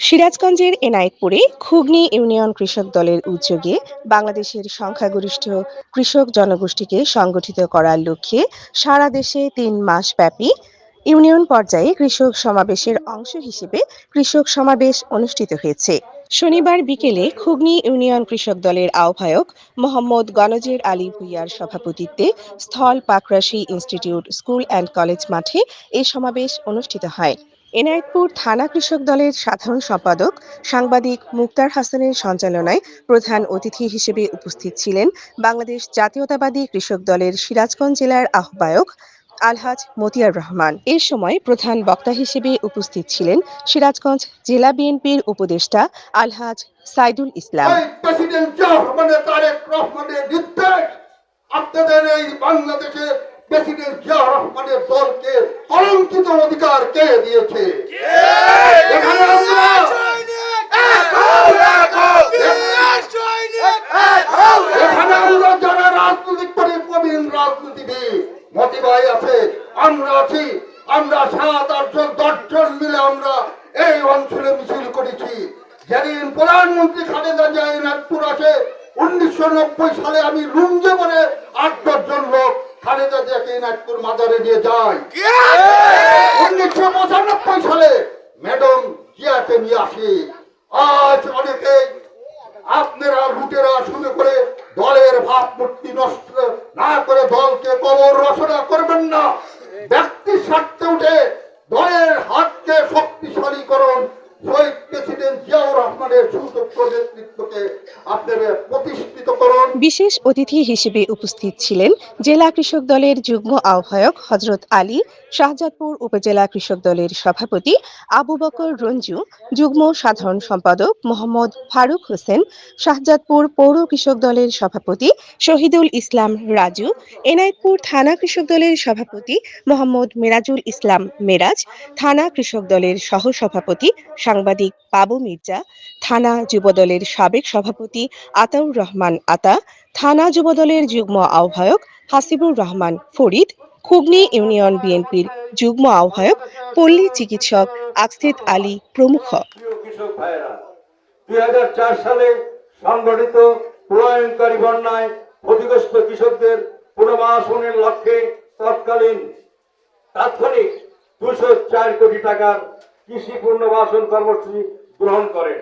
সিরাজগঞ্জের এনায়েতপুরে খুগনি ইউনিয়ন কৃষক দলের উদ্যোগে বাংলাদেশের সংখ্যাগরিষ্ঠ কৃষক জনগোষ্ঠীকে সংগঠিত করার লক্ষ্যে সারা দেশে তিন মাস ব্যাপী ইউনিয়ন পর্যায়ে কৃষক সমাবেশের অংশ হিসেবে কৃষক সমাবেশ অনুষ্ঠিত হয়েছে। শনিবার বিকেলে খুগনি ইউনিয়ন কৃষক দলের আহ্বায়ক মোহাম্মদ গনজের আলী ভুইয়ার সভাপতিত্বে স্থল Pakrashi institute school and college মাঠে এই সমাবেশ অনুষ্ঠিত হয়। এনায়েতপুর থানা কৃষক দলের সাধারণ সম্পাদক সাংবাদিক মুক্তার হাসানের সঞ্চালনায় প্রধান অতিথি হিসেবে উপস্থিত ছিলেন বাংলাদেশ জাতীয়তাবাদী কৃষক দলের সিরাজগঞ্জ জেলার আহ্বায়ক আলহাজ মতিয়ার রহমান। এ সময় প্রধান বক্তা হিসেবে উপস্থিত ছিলেন সিরাজগঞ্জ জেলা বিএনপির উপদেষ্টা আলহাজ সাইদুল ইসলাম। আপনাদের এই বাংলাদেশের প্রেসিডেন্ট জিয়া রহমানের দলকে কলঙ্কিত অধিকার কে দিয়েছে? এখানে আমরা যারা রাজনৈতিক প্রবীণ রাজনীতিবিদ মতিবাই আছে আমরা আছি আমরা সাত আটজন দশজন মিলে আমরা এই অঞ্চলে মিছিল করেছি। যেদিন প্রধানমন্ত্রী খালেদা জিয়া নাগপুর আসে উনিশশো নব্বই সালে আমি লুঞ্জে বলে আট দশজন লোক খালেদা জিয়াকে নাগপুর মাজারে নিয়ে যায় উনিশশো পঁচানব্বই সালে ম্যাডাম জিয়াকে নিয়ে আসি। আজ অনেকে আপনারা লুটেরা শুরু করে দলের ভাবমূর্তি নষ্ট না ব্যক্তি স্বার্থে উঠে দলের হাতকে শক্তিশালী করুন শহীদ প্রেসিডেন্ট জিয়াউর রহমানের সুযোগ্য বিশেষ অতিথি হিসেবে উপস্থিত ছিলেন জেলা কৃষক দলের যুগ্ম আহ্বায়ক হজরত আলী, শাহজাদপুর উপজেলা কৃষক দলের সভাপতি আবু বকর রঞ্জু, যুগ্ম সাধারণ সম্পাদক মোহাম্মদ ফারুক হোসেন, শাহজাদপুর পৌর কৃষক দলের সভাপতি শহীদুল ইসলাম রাজু, এনায়েতপুর থানা কৃষক দলের সভাপতি মোহাম্মদ মেরাজুল ইসলাম মেরাজ, থানা কৃষক দলের সহ সভাপতি সাংবাদিক বাবু মির্জা, থানা যুবদলের সাবেক সভাপতি আতাউর রহমান আতা, থানা যুবদলের যুগ্ম আহ্বায়ক হাসিবুর রহমান ফরিদ খুগনি ইউনিয়ন বিএনপির যুগ্ম আহ্বায়ক পল্লী চিকিৎসক আকসিদ আলী প্রমুখ। সালে সংগঠিত প্রলয়নকারী বন্যায় ক্ষতিগ্রস্ত কৃষকদের পুনর্বাসনের লক্ষ্যে তৎকালীন তাৎক্ষণিক দুশো চার কোটি টাকার কৃষি পুনর্বাসন কর্মসূচি গ্রহণ করেন।